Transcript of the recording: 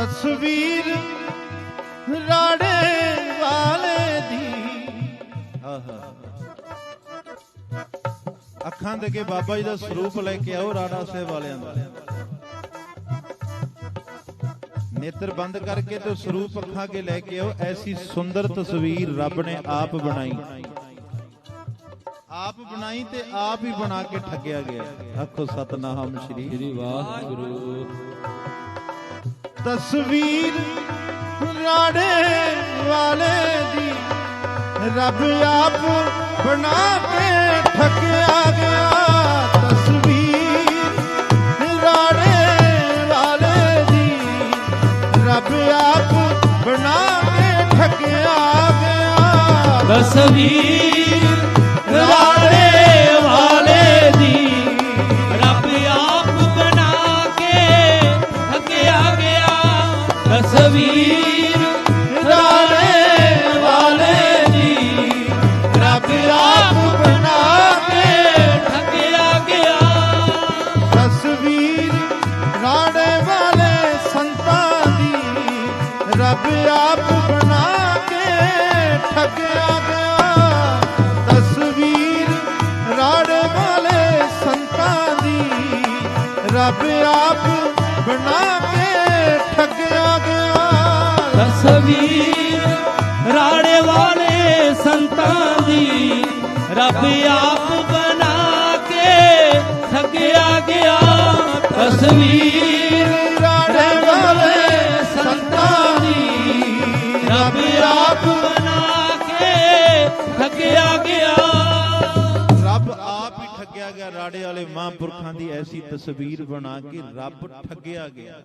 ਤਸਵੀਰ ਰਾੜੇ ਵਾਲੇ ਦੀ। ਆਹਾ ਅੱਖਾਂ ਦੇ ਕੇ ਬਾਬਾ ਜੀ ਦਾ ਸਰੂਪ ਲੈ ਕੇ ਆਓ ਰਾੜਾ ਸਾਹਿਬ ਵਾਲਿਆਂ ਦਾ। ਨੇਤਰ ਬੰਦ ਕਰਕੇ ਤੇ ਸਰੂਪ ਅੱਖਾਂ ਕੇ ਲੈ ਕੇ ਆਓ। ਐਸੀ ਸੁੰਦਰ ਤਸਵੀਰ ਰੱਬ ਨੇ ਆਪ ਬਣਾਈ। ਆਪ ਬਣਾਈ ਤੇ ਆਪ ਹੀ ਬਣਾ ਕੇ ਠੱਗਿਆ ਗਿਆ। ਆਖੋ ਸਤਨਾਮ ਸ੍ਰੀ ਵਾਹਿਗੁਰੂ। ਤਸਵੀਰ ਰਾੜੇ ਵਾਲੇ ਦੀ। ਰੱਬ ਆਪ ਬਣਾ ਕੇ ਠੱਗਿਆ ਗਿਆ। ਤਸਵੀਰ ਰਾੜੇ ਵਾਲੇ ਦੀ। ਰੱਬ ਆਪ ਬਣਾ ਕੇ ਠੱਗਿਆ ਗਿਆ। ਤਸਵੀਰ ਤਸਵੀਰ ਰਾੜੇ ਵਾਲੇ ਦੀ ਰੱਬ ਆਪ ਬਣਾ ਕੇ ਠੱਗਿਆ ਗਿਆ। ਤਸਵੀਰ ਰਾੜੇ ਵਾਲੇ ਸੰਤਾਂ ਦੀ। ਰੱਬ ਆਪ ਬਣਾ ਕੇ ਠੱਗਿਆ ਗਿਆ। ਤਸਵੀਰ ਰਾੜੇ ਵਾਲੇ ਸੰਤਾਂ ਦੀ। ਰੱਬ ਆਪ ਬਣਾ ਕੇ ਤਸਵੀਰ ਰਾੜੇ ਵਾਲੇ ਸੰਤਾਂ ਦੀ ਰੱਬ ਆਪ ਬਣਾ ਕੇ ਠੱਗਿਆ ਗਿਆ ਤਸਵੀਰ। ਰਾੜੇ ਵਾਲੇ ਸੰਤਾਂ ਦੀ ਰੱਬ ਆਪ ਬਣਾ ਕੇ ਠੱਗਿਆ ਗਿਆ। ਰੱਬ ਆਪ ਹੀ ਠੱਗਿਆ ਗਿਆ। ਰਾੜੇ ਵਾਲੇ ਮਹਾਂਪੁਰਖਾਂ ਦੀ ਐਸੀ ਤਸਵੀਰ ਬਣਾ ਕੇ ਰੱਬ ਠੱਗਿਆ ਗਿਆ।